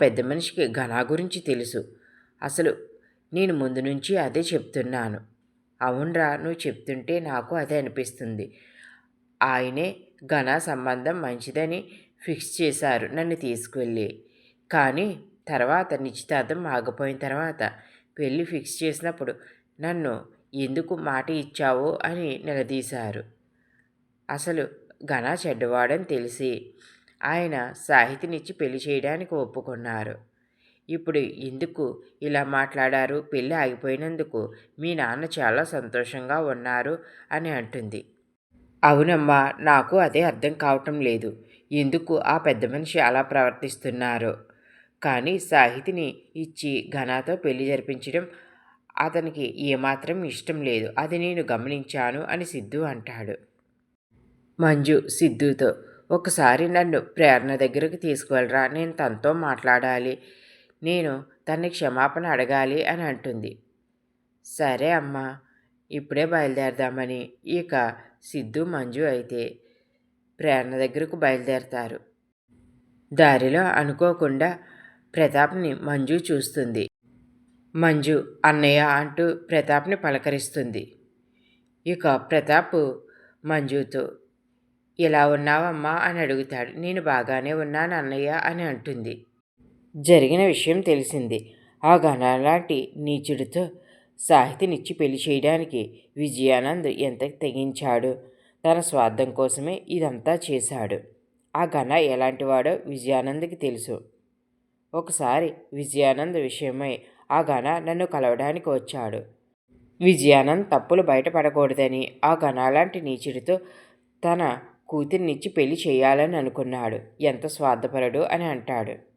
పెద్ద మనిషికి ఘనా గురించి తెలుసు. అసలు నేను ముందు నుంచి అదే చెప్తున్నాను. అవునరా నువ్వు చెప్తుంటే నాకు అదే అనిపిస్తుంది. ఆయనే ఘన సంబంధం మంచిదని ఫిక్స్ చేశారు నన్ను తీసుకువెళ్ళి కానీ తర్వాత నిశ్చితార్థం ఆగిపోయిన తర్వాత పెళ్ళి ఫిక్స్ చేసినప్పుడు నన్ను ఎందుకు మాట ఇచ్చావు అని నిలదీశారు. అసలు ఘన చెడ్డవాడని తెలిసి ఆయన సాహితినిచ్చి పెళ్ళి చేయడానికి ఒప్పుకున్నారు. ఇప్పుడు ఎందుకు ఇలా మాట్లాడారు? పెళ్ళి ఆగిపోయినందుకు మీ నాన్న చాలా సంతోషంగా ఉన్నారు అని అంటుంది. అవునమ్మా నాకు అదే అర్థం కావటం లేదు. ఎందుకు ఆ పెద్ద మనిషి అలా ప్రవర్తిస్తున్నారు? కానీ సాహితిని ఇచ్చి ఘనాతో పెళ్ళి జరిపించడం అతనికి ఏమాత్రం ఇష్టం లేదు. అది నేను గమనించాను అని సిద్ధు అంటాడు. మంజు సిద్ధుతో ఒకసారి నన్ను ప్రేరణ దగ్గరకు తీసుకువెళ్ళరా నేను తనతో మాట్లాడాలి నేను తన్ని క్షమాపణ అడగాలి అని అంటుంది. సరే అమ్మా ఇప్పుడే బయలుదేరదామని. ఇక సిద్ధు మంజు అయితే ప్రేరణ దగ్గరకు బయలుదేరతారు. దారిలో అనుకోకుండా ప్రతాప్ని మంజు చూస్తుంది. మంజు అన్నయ్య అంటూ ప్రతాప్ని పలకరిస్తుంది. ఇక ప్రతాప్ మంజుతో ఇలా ఉన్నావమ్మా? అని అడుగుతాడు. నేను బాగానే ఉన్నాను అన్నయ్య అని అంటుంది. జరిగిన విషయం తెలిసింది. ఆ ఘనాలాంటి నీచుడితో సాహితినిచ్చి పెళ్ళి చేయడానికి విజయానంద్ ఎంత తెగించాడు? తన స్వార్థం కోసమే ఇదంతా చేశాడు. ఆ ఘన ఎలాంటివాడో విజయానంద్కి తెలుసు. ఒకసారి విజయానంద్ విషయమై ఆ ఘన నన్ను కలవడానికి వచ్చాడు. విజయానంద్ తప్పులు బయటపడకూడదని ఆ ఘనాలాంటి నీచుడితో తన కూతుర్నిచ్చి పెళ్ళి చేయాలని అనుకున్నాడు. ఎంత స్వార్థపరడు అని అంటాడు.